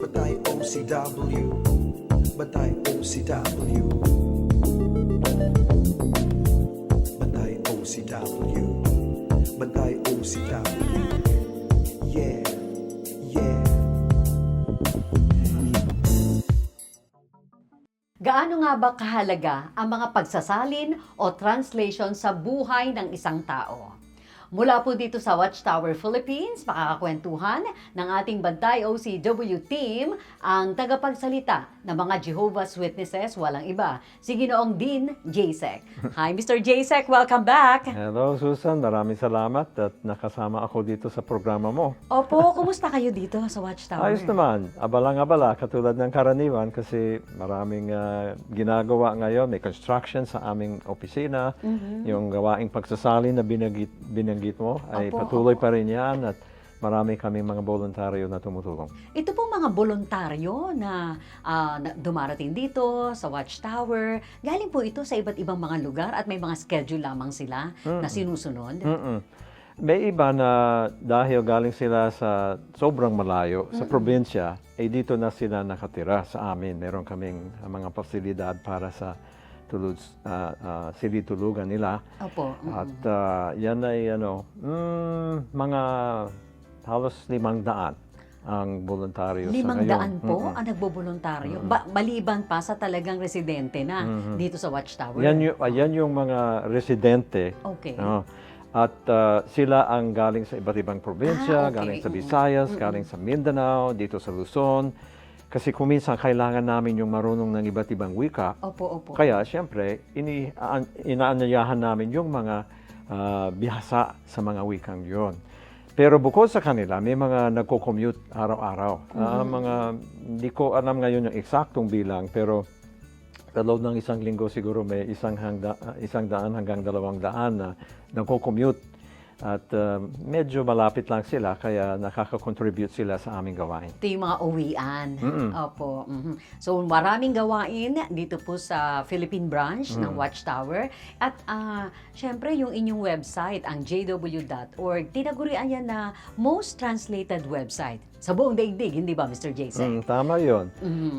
Batay OCW Batay OCW Batay OCW Batay OCW Yeah Yeah. Gaano nga ba kahalaga ang mga pagsasalin o translation sa buhay ng isang tao? Mula po dito sa Watchtower Philippines, makakakwentuhan ng ating Bantay OCW team ang tagapagsalita ng mga Jehovah's Witnesses, walang iba, si Ginoong Dean Jasek. Hi, Mr. Jasek, welcome back! Hello Susan, maraming salamat at nakasama ako dito sa programa mo. Opo, kumusta kayo dito sa Watchtower? Ayos naman, abalang-abala katulad ng karaniwan kasi maraming ah, ginagawa ngayon. May construction sa aming opisina. Yung gawaing pagsasalin na binanggit, binanggit mo ay Opo, patuloy opo. pa rin yan at marami kaming mga voluntaryo na tumutulong. Ito pong mga voluntaryo na, na dumarating dito sa Watchtower, galing po ito sa iba't ibang mga lugar at may mga schedule lamang sila na sinusunod. Mm-mm. May iba na dahil galing sila sa sobrang malayo, sa probinsya, ay dito na sila nakatira sa amin. Meron kaming mga pasilidad para sa tulog, ah, ah, silid-tulugan nila. Opo. mm. At ah, yan ay ano, mm, mga halos limang daan ang voluntaryo Limang sa ngayon. daan po Mm-mm. ang nagboboluntaryo. Ba- maliban pa sa talagang residente na dito sa Watchtower. Yan yung, yan yung mga residente Okay. Oo. At uh, sila ang galing sa iba't ibang Ah, probinsya, okay. galing sa. Visayas, galing sa Mindanao, dito sa Luzon. Kasi kung minsan kailangan namin yung marunong ng iba't ibang wika. Opo, opo. Kaya siyempre, ini, aan- inaanyayahan namin yung mga ah, bihasa sa mga wikang yon. Pero bukod sa kanila, may mga nagko-commute araw-araw. Ah, mga, hindi ko alam ngayon yung eksaktong bilang, pero sa loob ng isang linggo siguro may isang, hangda, isang daan hanggang dalawang daan na nagko-commute. At ah, medyo malapit lang sila, kaya nakaka-contribute sila sa aming gawain. Ito yung mga uwian. Opo. mhm. So maraming gawain dito po sa Philippine branch ng Watchtower. At ah, syempre yung inyong website, ang jw.org, tinagurian yan na most translated website sa buong daigdig, hindi ba Mr. Jason? Mm, tama yon.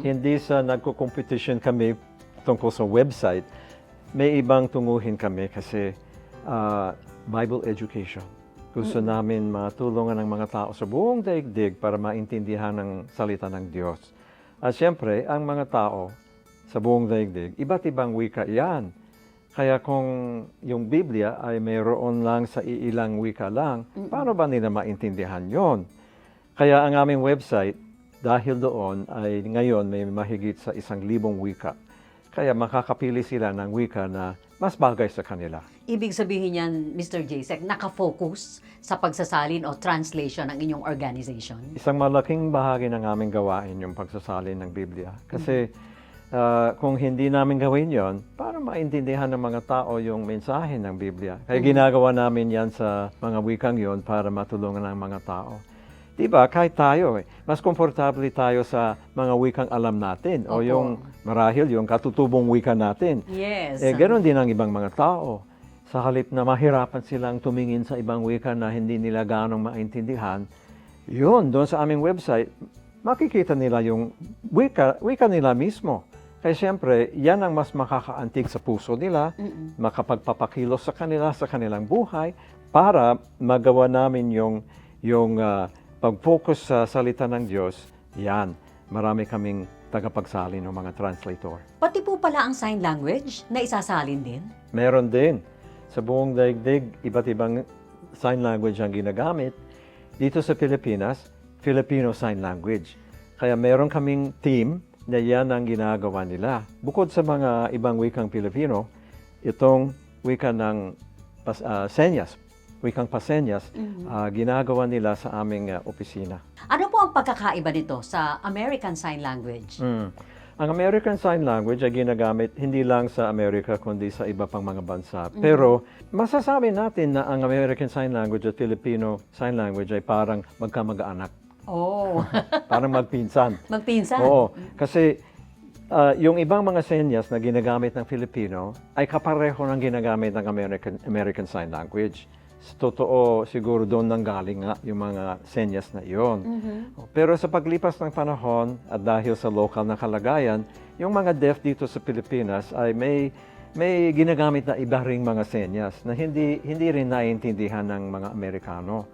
Hindi sa nagko-competition kami tungkol sa website, may ibang tunguhin kami kasi ah, Bible education. Gusto namin matulungan ng mga tao sa buong daigdig para maintindihan ang salita ng Diyos. At siyempre, ang mga tao sa buong daigdig, iba't ibang wika yan. Kaya kung yung Biblia ay mayroon lang sa iilang wika lang, paano ba nila maintindihan yon? Kaya ang aming website, dahil doon ay ngayon may mahigit sa isang libong wika. Kaya makakapili sila ng wika na mas bagay sa kanila. Ibig sabihin yan, Mr. Jasek, nakafocus sa pagsasalin o translation ng inyong organization? Isang malaking bahagi ng aming gawain yung pagsasalin ng Biblia. Kasi ah, kung hindi namin gawin yon, para maintindihan ng mga tao yung mensahe ng Biblia. Kaya ginagawa namin yan sa mga wikang yon para matulungan ng mga tao. Diba, kahit tayo, eh, mas komportable tayo sa mga wikang alam natin o Opo. yung marahil yung katutubong wika natin. Yes. Eh, ganoon din ang ibang mga tao. Sa halip na mahirapan silang tumingin sa ibang wika na hindi nila ganong maintindihan, yun, doon sa aming website, makikita nila yung wika, wika nila mismo. Kaya siyempre, yan ang mas makakaantig sa puso nila, makapagpapakilos sa kanila, sa kanilang buhay, para magawa namin yung, yung ah, pag-focus sa salita ng Diyos, yan, marami kaming tagapagsalin ng mga translator. Pati po pala ang sign language na isasalin din? Meron din. Sa buong daigdig, iba't ibang sign language ang ginagamit. Dito sa Pilipinas, Filipino Sign Language. Kaya meron kaming team na yan ang ginagawa nila. Bukod sa mga ibang wikang Pilipino, itong wika ng ah, senyas, wikang pasenyas, ah, ginagawa nila sa aming ah, opisina. Ano po ang pagkakaiba nito sa American Sign Language? Mm. Ang American Sign Language ay ginagamit hindi lang sa Amerika kundi sa iba pang mga bansa. Pero masasabi natin na ang American Sign Language at Filipino Sign Language ay parang magkamag-anak, Oh, parang magpinsan. magpinsan. Oo, kasi ah, yung ibang mga senyas na ginagamit ng Filipino ay kapareho ng ginagamit ng American American Sign Language. Sa totoo siguro doon nanggaling nga yung mga senyas na iyon. Pero sa paglipas ng panahon at dahil sa local na kalagayan, yung mga deaf dito sa Pilipinas ay may may ginagamit na iba ring mga senyas na hindi hindi rin naiintindihan ng mga Amerikano.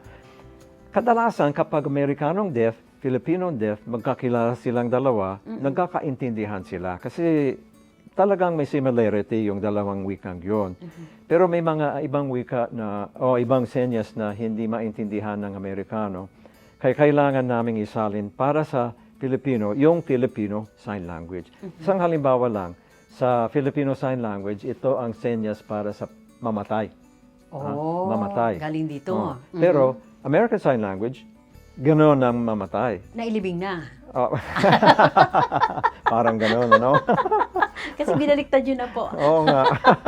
Kadalasan kapag Amerikanong deaf, Filipinong deaf, magkakilala silang dalawa, nagkakaintindihan sila kasi talagang may similarity yung dalawang wikang yon. Pero may mga ibang wika na o ibang senyas na hindi maintindihan ng Amerikano. Kaya kailangan naming isalin para sa Filipino yung Filipino Sign Language. Isang halimbawa lang, sa Filipino Sign Language, ito ang senyas para sa mamatay. Oh, mamatay. galing dito. Oh. Mhm. Pero American Sign Language, gano'n ang mamatay. Nailibing na. Oh. Parang gano'n, ano? Kasi binaliktad yun na po. Oo nga.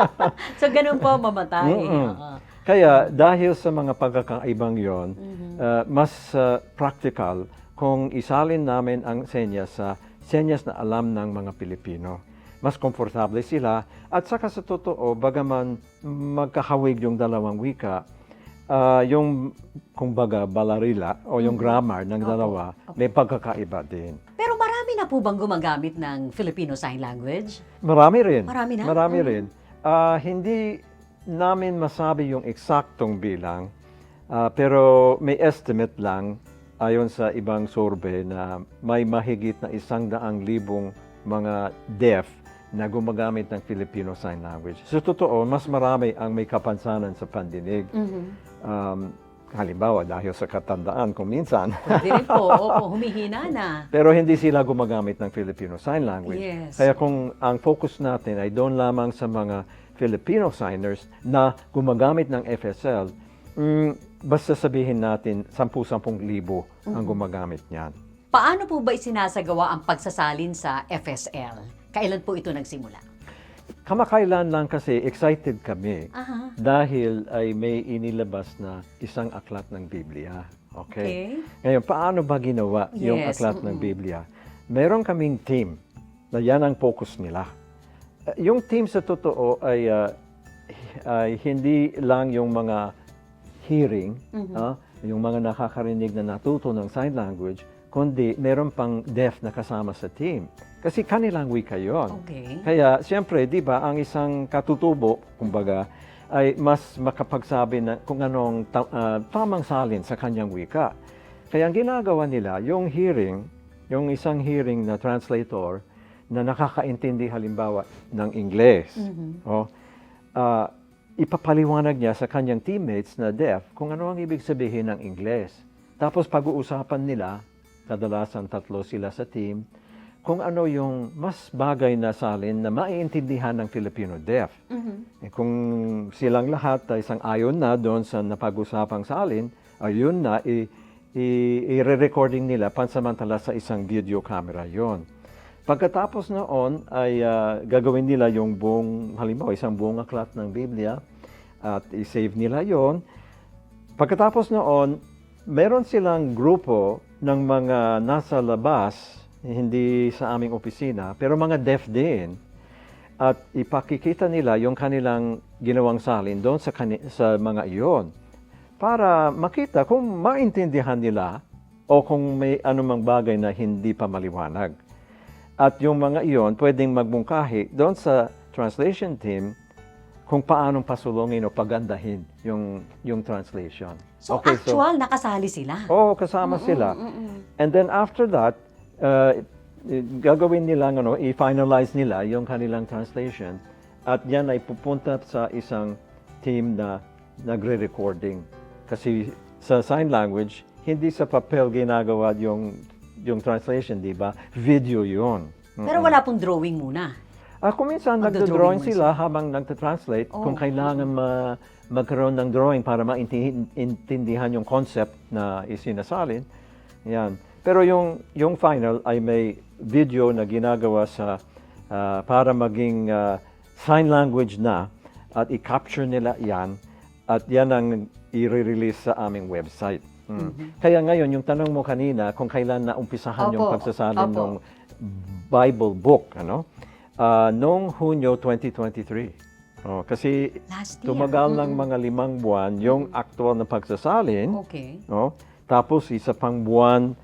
So, ganun po, mamatay. Mm-mm. Oo. Kaya dahil sa mga pagkakaibang yon, Mm-hmm. uh, mas uh, practical kung isalin namin ang senyas sa senyas na alam ng mga Pilipino. Mas komportable sila at saka sa totoo, bagaman magkahawig yung dalawang wika, uh, yung kumbaga balarila o yung grammar ng dalawa, may pagkakaiba din. Pero marami na po bang gumagamit ng Filipino Sign Language? Marami rin. Marami na? Marami Mm. rin. Ah, hindi namin masabi yung eksaktong bilang, ah, pero may estimate lang ayon sa ibang survey na may mahigit na isang daang libong mga deaf na gumagamit ng Filipino Sign Language. Sa totoo, mas marami ang may kapansanan sa pandinig. Mhm. Um, halimbawa, dahil sa katandaan kung minsan. Pwede po. Opo, humihina na. Pero hindi sila gumagamit ng Filipino Sign Language. Yes. Kaya kung ang focus natin ay doon lamang sa mga Filipino signers na gumagamit ng FSL, mm, basta sabihin natin 10-10 libo ang gumagamit niyan. Paano po ba isinasagawa ang pagsasalin sa FSL? Kailan po ito nagsimula? Kamakailan lang kasi excited kami Aha. dahil ay may inilabas na isang aklat ng Biblia. Okay? Okay. Ngayon, paano ba ginawa yung Yes, aklat ng mm-mm. Biblia? Meron kaming team na yan ang focus nila. Uh, Yung team sa totoo ay, uh, ay hindi lang yung mga hearing, Mm-hmm. ah, yung mga nakakarinig na natuto ng sign language, kundi meron pang deaf na kasama sa team. Kasi kanilang wika yun. Okay. Kaya, siyempre, di ba, ang isang katutubo, kumbaga, ay mas makapagsabi na kung anong ta- ah, tamang salin sa kanyang wika. Kaya ang ginagawa nila, yung hearing, yung isang hearing na translator na nakakaintindi halimbawa ng Ingles, oh, ah, ipapaliwanag niya sa kanyang teammates na deaf kung ano ang ibig sabihin ng Ingles. Tapos pag-uusapan nila, kadalasan tatlo sila sa team, kung ano yung mas bagay na salin na maiintindihan ng Filipino deaf. Mhm. Eh, kung silang lahat ay isang ayon na doon sa napag-usapang salin, ayun na, i- i- i-recording nila pansamantala sa isang video camera yon. Pagkatapos noon ay ah, gagawin nila yung buong, halimbawa isang buong aklat ng Biblia at i-save nila yon. Pagkatapos noon, meron silang grupo ng mga nasa labas, hindi sa aming opisina, pero mga deaf din. At ipakikita nila yung kanilang ginawang salin doon sa, sa mga iyon para makita kung maintindihan nila o kung may anumang bagay na hindi pa maliwanag. At yung mga iyon pwedeng magmungkahi doon sa translation team kung paanong pasulungin o pagandahin yung, yung translation. So, Okay, so- actual, nakasali sila. Oo, kasama sila. And then after that, uh, gagawin nila, ano, i-finalize nila yung kanilang translation at yan ay pupunta sa isang team na nagre-recording. Kasi sa sign language, hindi sa papel ginagawa yung yung translation, di ba? Video yun. Pero wala pong drawing muna. Ah, kung minsan nagdo-drawing sila habang nagta-translate Oh, kung kailangan ma- magkaroon ng drawing para maintindihan yung concept na isinasalin. Yan. Pero yung yung final ay may video na ginagawa sa ah, para maging ah, sign language na at i-capture nila yan at yan ang i-release sa aming website. Mm. Kaya ngayon, yung tanong mo kanina, kung kailan na umpisahan yung Opo. pagsasalin Opo. ng Bible book, ano? Ah, noong Hunyo 2023. Oh, kasi Last year. tumagal ng Mm-mm. mga limang buwan yung actual na pagsasalin. Okay. No? Tapos isa pang buwan,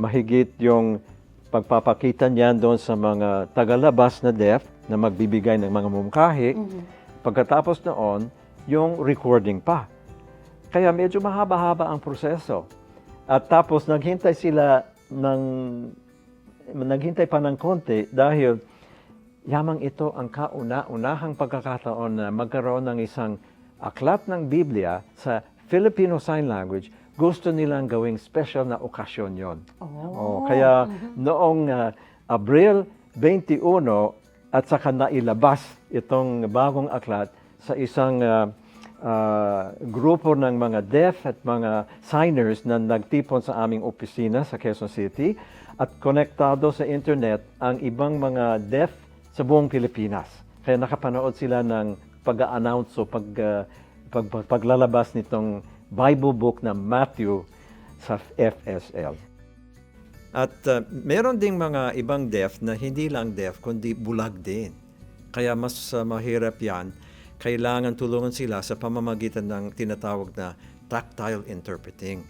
mahigit yung pagpapakita niyan doon sa mga tagalabas na deaf na magbibigay ng mga mumkahi. Mhm. Pagkatapos noon, yung recording pa. Kaya medyo mahaba-haba ang proseso. At tapos naghintay sila ng naghintay pa ng konti dahil yamang ito ang kauna-unahang pagkakataon na magkaroon ng isang aklat ng Biblia sa Filipino Sign Language. Gusto nilang gawing special na okasyon yon. Oh. Oh, kaya noong ah, Abril 21 at saka nailabas itong bagong aklat sa isang ah, ah, grupo ng mga deaf at mga signers na nagtipon sa aming opisina sa Quezon City at konektado sa internet ang ibang mga deaf sa buong Pilipinas. Kaya nakapanood sila ng pag-announce o pag, ah, pag, pag- paglalabas nitong Bible book na Matthew sa FSL. At uh, meron ding mga ibang deaf na hindi lang deaf, kundi bulag din. Kaya mas uh, mahirap yan. Kailangan tulungan sila sa pamamagitan ng tinatawag na tactile interpreting.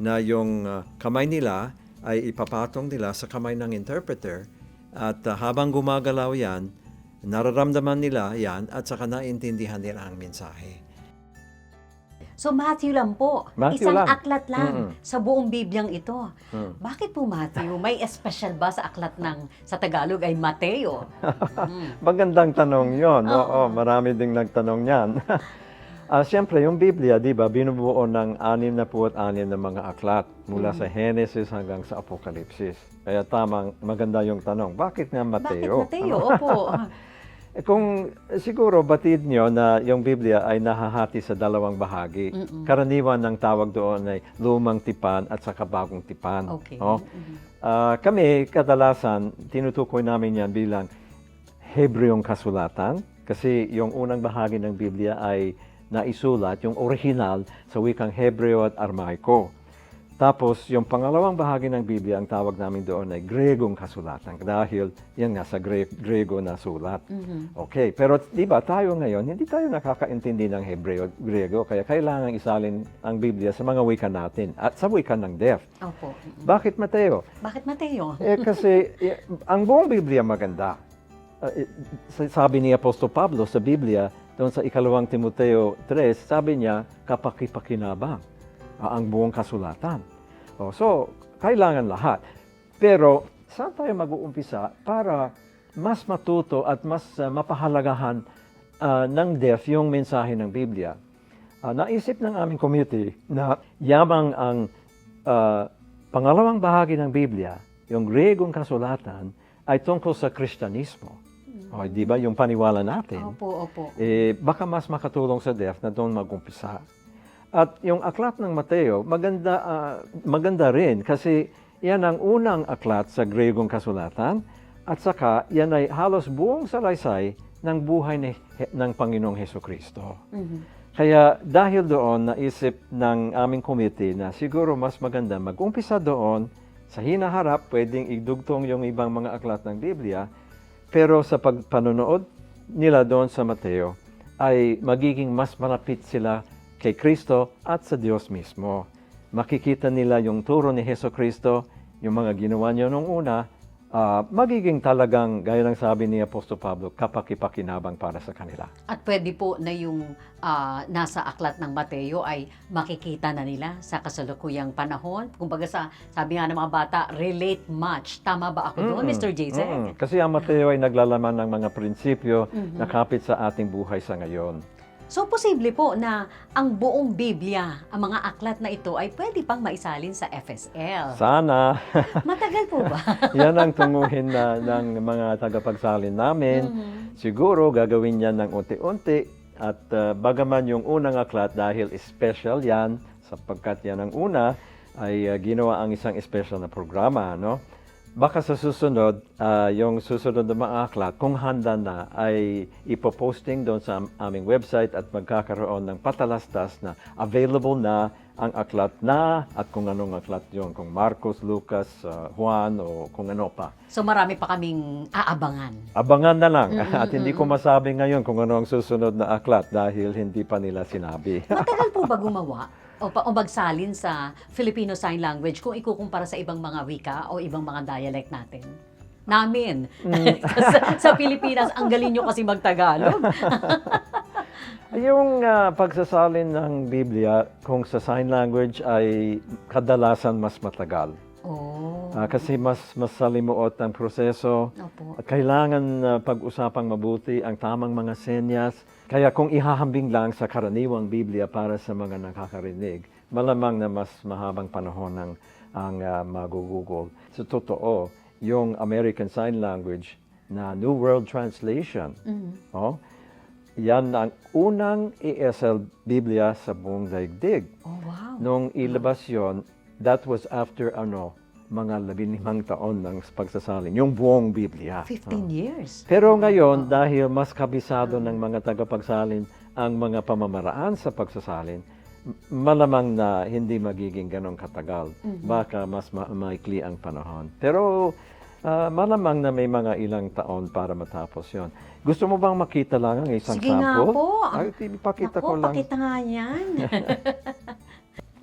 Na yung uh, kamay nila ay ipapatong nila sa kamay ng interpreter at uh, habang gumagalaw yan, nararamdaman nila yan at saka naintindihan nila ang mensahe. So Matthew lang po. Matthew Isang lang. aklat lang Mm-mm. sa buong Bibliang ito. Mm. Bakit po Matthew? May special ba sa aklat ng sa Tagalog ay Mateo? Mm. Magandang tanong yon. Oo. Oo, marami ding nagtanong yan. Ah, Siyempre, yung Biblia, di ba, binubuo ng anim na puot anim na mga aklat mula sa Genesis hanggang sa Apokalipsis. Kaya tamang, maganda yung tanong, bakit nga Mateo? Bakit Mateo? Opo. Eh, kung eh, siguro batid nyo na yung Biblia ay nahahati sa dalawang bahagi. Mm-mm. Karaniwan ng tawag doon ay lumang tipan at saka bagong tipan. Okay. Oh. Mhm. Ah, kami, kadalasan, tinutukoy namin yan bilang Hebreong kasulatan kasi yung unang bahagi ng Biblia ay naisulat, yung original, sa wikang Hebreo at Armaiko. Tapos, yung pangalawang bahagi ng Biblia, ang tawag namin doon ay Gregong kasulatan dahil yan nga sa Gre- Grego na sulat. Mhm. Okay, pero di ba tayo ngayon, hindi tayo nakakaintindi ng Hebreo Grego, kaya kailangan isalin ang Biblia sa mga wika natin at sa wika ng deaf. Opo. Bakit Mateo? Bakit Mateo? Eh kasi eh, ang buong Biblia maganda. Uh, eh, sa- sabi ni Apostol Pablo sa Biblia, doon sa ikalawang Timoteo 3, sabi niya, kapakipakinabang ah, ang buong kasulatan. Oh, so, kailangan lahat. Pero, saan tayo mag-uumpisa para mas matuto at mas ah, mapahalagahan ah, ng deaf yung mensahe ng Biblia? Ah, naisip ng aming community na yamang ang ah, pangalawang bahagi ng Biblia, yung Gregong kasulatan, ay tungkol sa Kristyanismo. O, di ba, yung paniwala natin, Opo, opo. eh, baka mas makatulong sa deaf na doon mag-umpisa. At yung aklat ng Mateo, maganda, ah, maganda rin kasi yan ang unang aklat sa Gregong kasulatan at saka yan ay halos buong salaysay ng buhay ni, ng Panginoong Heso Kristo. Mhm. Kaya dahil doon, naisip ng aming committee na siguro mas maganda mag-umpisa doon, sa hinaharap, pwedeng idugtong yung ibang mga aklat ng Biblia, pero sa pagpanonood nila doon sa Mateo, ay magiging mas malapit sila kay Kristo at sa Diyos mismo. Makikita nila yung turo ni Heso Kristo, yung mga ginawa niya nung una, ah, magiging talagang, gaya ng sabi ni Apostol Pablo, kapakipakinabang para sa kanila. At pwede po na yung ah, nasa aklat ng Mateo ay makikita na nila sa kasalukuyang panahon. Kumbaga sa, sabi nga ng mga bata, relate much. Tama ba ako doon, Mm-mm. Mr. Jason? Mm-mm. Kasi ang Mateo ay naglalaman ng mga prinsipyo Mhm. na kapit sa ating buhay sa ngayon. So, posible po na ang buong Biblia, ang mga aklat na ito ay pwede pang maisalin sa FSL. Sana, Matagal po ba? yan ang tunguhin na, ng mga tagapagsalin namin. Mhm. Siguro gagawin yan ng unti-unti at uh, bagaman yung unang aklat dahil special yan sapagkat yan ang una ay uh, ginawa ang isang special na programa, no? Baka sa susunod, ah, yung susunod na mga aklat, kung handa na, ay ipoposting doon sa am- aming website at magkakaroon ng patalastas na available na ang aklat na at kung anong aklat yon, kung Marcos, Lucas, uh, Juan o kung ano pa. So marami pa kaming aabangan. Abangan na lang at hindi ko masabi ngayon kung ano ang susunod na aklat dahil hindi pa nila sinabi. Matagal po ba gumawa o, pa, o magsalin sa Filipino Sign Language kung ikukumpara sa ibang mga wika o ibang mga dialect natin? Namin. sa, sa Pilipinas, ang galing nyo kasi magtagalog. Yung ah, pagsasalin ng Biblia kung sa sign language ay kadalasan mas matagal. Ah, kasi mas mas salimuot ang proseso opo. at kailangan na pag-usapang mabuti ang tamang mga senyas. Kaya kung ihahambing lang sa karaniwang Biblia para sa mga nakakarinig, malamang na mas mahabang panahon ang, ang ah, magugugol. Sa totoo, yung American Sign Language na New World Translation, Mhm. oh, yan ang unang ESL Biblia sa buong daigdig. Oh, wow. Nung ilabas yon, that was after ano, mga labinlimang taon ng pagsasalin, yung buong Biblia. 15 years. Pero ngayon, dahil mas kabisado ng mga tagapagsalin ang mga pamamaraan sa pagsasalin, malamang na hindi magiging ganong katagal. Baka mas ma- maikli ang panahon. Pero ah, malamang na may mga ilang taon para matapos yon. Gusto mo bang makita lang ang isang Sige nga sample? po. Ay, ipakita Ako, ko lang. pakita nga yan.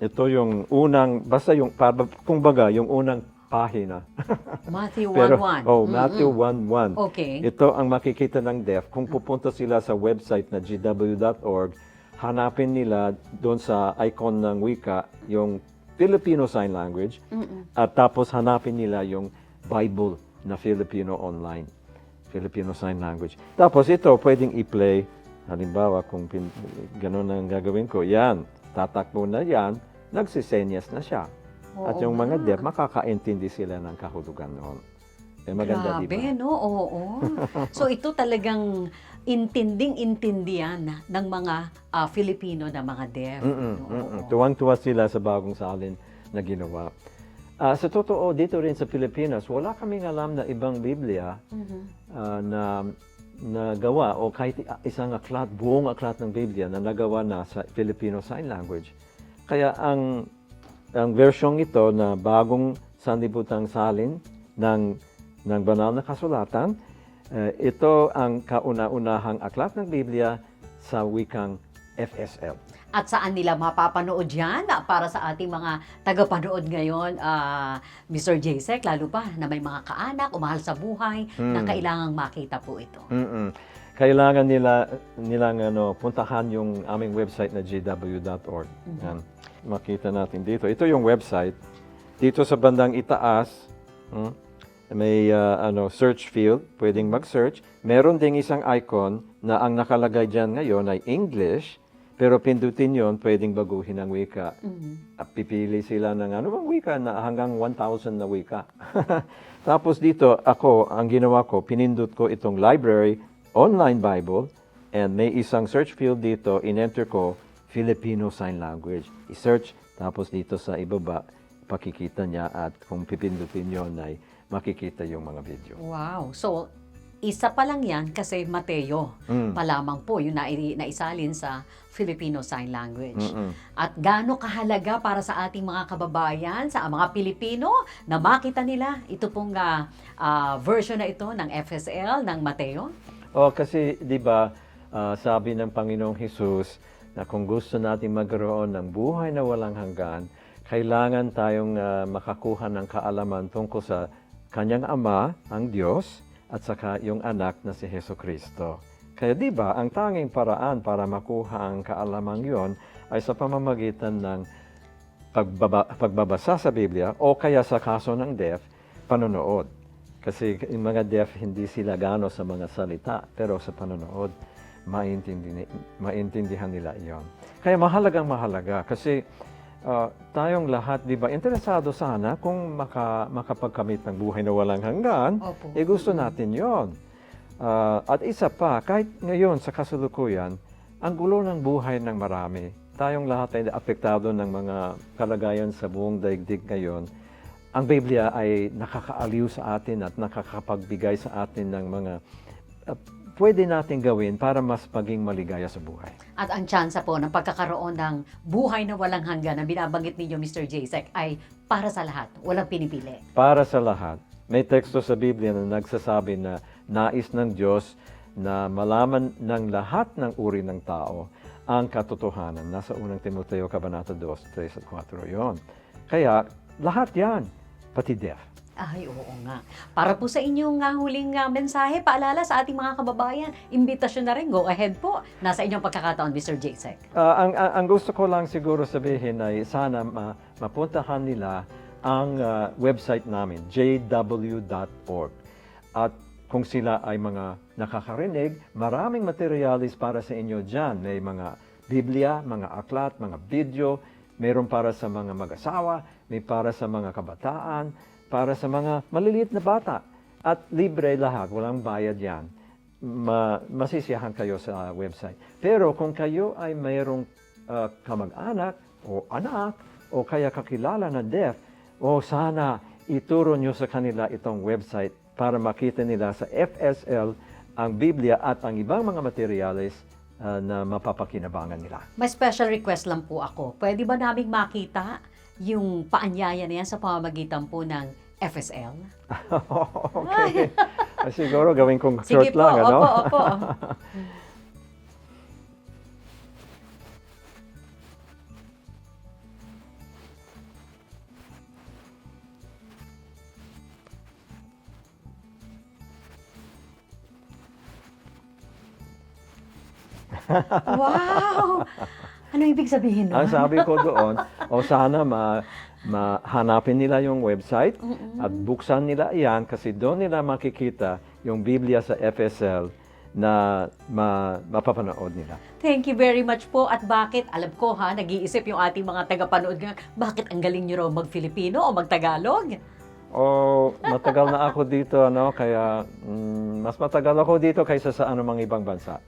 Ito yung unang, basta yung, kung baga, yung unang pahina. Matthew 1.1. Pero, oh, Matthew 1.1. Okay. Ito ang makikita ng deaf. Kung pupunta sila sa website na gw.org, hanapin nila doon sa icon ng wika, yung Filipino Sign Language, at tapos hanapin nila yung Bible na Filipino online. Filipino Sign Language. Tapos ito, pwedeng i-play. Halimbawa, kung pin, ganun ang gagawin ko, yan, tatakbo na yan, nagsisenyas na siya. At Oo yung mga deaf, makakaintindi sila ng kahulugan noon. Eh, maganda, Grabe, ba? no? Oo. so ito talagang intinding-intindihan ng mga ah, Filipino na mga deaf. Mm-mm, Oo. mm-mm. Tuwang-tuwa sila sa bagong salin na ginawa. Ah, sa totoo, dito rin sa Pilipinas, wala kaming alam na ibang Biblia Mhm. ah, na na gawa o kahit isang aklat, buong aklat ng Biblia na nagawa na sa Filipino Sign Language. Kaya ang ang versyong ito na bagong sanlibutan salin ng ng banal na kasulatan, eh, ito ang kauna-unahang aklat ng Biblia sa wikang FSL. At saan nila mapapanood yan ah, para sa ating mga tagapanood ngayon, ah, Mr. Jacek, lalo pa na may mga kaanak o mahal sa buhay na Hmm. kailangang makita po ito. Mm-mm. Kailangan nila nilang ano, puntahan yung aming website na gw.org. Yan. Makita natin dito. Ito yung website. Dito sa bandang itaas, mm, may ah, ano search field, pwedeng mag-search. Meron ding isang icon na ang nakalagay diyan ngayon ay English, pero pindutin yon, pwedeng baguhin ang wika. Mhm. At pipili sila ng ano bang wika na hanggang 1,000 na wika. Tapos dito, ako, ang ginawa ko, pinindot ko itong library, online Bible, and may isang search field dito, in-enter ko, Filipino Sign Language. I-search, tapos dito sa ibaba, pakikita niya at kung pipindutin yon ay makikita yung mga video. Wow. So, isa pa lang yan kasi Mateo Mm. pa lamang po yung nai- naisalin sa Filipino Sign Language. Mm-mm. At gaano kahalaga para sa ating mga kababayan, sa mga Pilipino, na makita nila ito pong ah, ah, version na ito ng FSL, ng Mateo? Oh, kasi 'di ba, ah, sabi ng Panginoong Hesus na kung gusto natin magkaroon ng buhay na walang hanggan, kailangan tayong ah, makakuha ng kaalaman tungkol sa kanyang ama, ang Diyos, at saka yung anak na si Heso Kristo. Kaya 'di ba, ang tanging paraan para makuha ang kaalaman 'yon ay sa pamamagitan ng pagbaba, pagbabasa sa Biblia o kaya sa kaso ng deaf, panonood. Kasi yung mga deaf, hindi sila gano sa mga salita, pero sa panonood, maintindi, maintindihan nila iyon. Kaya mahalagang mahalaga kasi ah, tayong lahat, di ba, interesado sana kung maka, makapagkamit ng buhay na walang hanggan, Opo. eh gusto natin yon. Ah, at isa pa, kahit ngayon sa kasulukuyan, ang gulo ng buhay ng marami. Tayong lahat ay apektado ng mga kalagayan sa buong daigdig ngayon. Ang Biblia ay nakakaaliw sa atin at nakakapagbigay sa atin ng mga ah, pwede natin gawin para mas maging maligaya sa buhay. At ang tsansa po ng pagkakaroon ng buhay na walang hanggan na binabanggit ninyo, Mr. Jacek, ay para sa lahat. Walang pinipili. Para sa lahat, may teksto sa Biblia na nagsasabi na nais ng Diyos na malaman ng lahat ng uri ng tao ang katotohanan. Nasa unang Timoteo, Kabanata 2, 3 at 4 yon. Kaya, lahat yan, pati death. Ay, oo nga. Para po sa inyong nga huling nga mensahe, paalala sa ating mga kababayan, imbitasyon na rin, go ahead po. Nasa inyong pagkakataon, Mr. Jacek. Ah, ang, ang, ang gusto ko lang siguro sabihin ay sana ma, mapuntahan nila ang ah, website namin, jw.org. At kung sila ay mga nakakarinig, maraming materialis para sa inyo dyan. May mga Biblia, mga aklat, mga video, mayroon para sa mga mag-asawa, may para sa mga kabataan, para sa mga maliliit na bata. At libre lahat, walang bayad yan ma- masisiyahan kayo sa website. Pero kung kayo ay mayroong uh, kamag-anak o anak o kaya kakilala na deaf, o sana ituro nyo sa kanila itong website para makita nila sa FSL ang Biblia at ang ibang mga materyales uh, na mapapakinabangan nila. May special request lang po ako. Pwede ba naming makita yung paanyaya na yan sa pamamagitan po ng FSL? okay. Siguro gawin kong Sige short po, lang, ano? opo, opo. wow! Ano ibig sabihin nun? Ang sabi ko doon, o sana ma, mahanapin nila yung website at buksan nila yan kasi doon nila makikita yung Biblia sa FSL na ma, mapapanood nila. Thank you very much po. At bakit, alam ko ha, nag-iisip yung ating mga tagapanood nga, bakit ang galing nyo raw mag-Filipino o mag-Tagalog? O matagal na ako dito, ano, kaya mm, mas matagal ako dito kaysa sa anumang ibang bansa.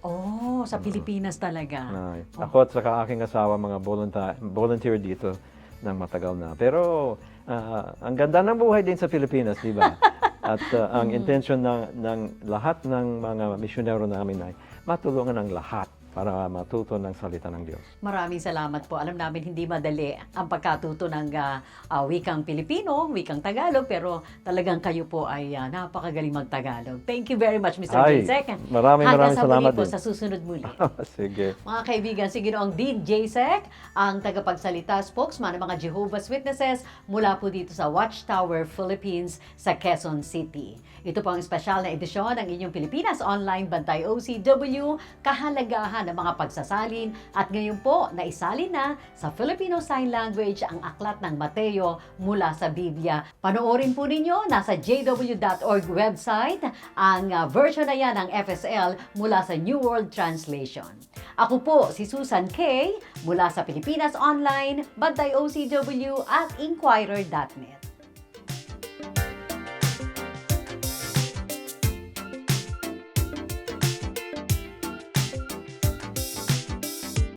Oh, sa Pilipinas talaga. Ay, Ako at saka aking asawa, mga volunteer, volunteer dito ng matagal na. Pero ah, ang ganda ng buhay din sa Pilipinas, di ba? At ah, ang intention ng, ng lahat ng mga misyonero namin ay matulungan ng lahat para matuto ng salita ng Diyos. Maraming salamat po. Alam namin hindi madali ang pagkatuto ng ah, ah, wikang Pilipino, wikang Tagalog, pero talagang kayo po ay ah, napakagaling mag-Tagalog. Thank you very much, Mr. Ay, Jacek. maraming Hanggang maraming sa salamat po din. sa susunod muli. Sige. Mga kaibigan, si Ginoong Dean Jacek, ang tagapagsalita spokesman ng mga Jehovah's Witnesses mula po dito sa Watchtower, Philippines sa Quezon City. Ito po ang espesyal na edisyon ng inyong Pilipinas Online Bantay OCW, kahalagahan ng mga pagsasalin at ngayon po naisalin na sa Filipino Sign Language ang aklat ng Mateo mula sa Biblia. Panoorin po ninyo, nasa jw.org website ang uh, version na yan ng FSL mula sa New World Translation. Ako po si Susan K. mula sa Pilipinas Online, Bantay OCW at Inquirer.net.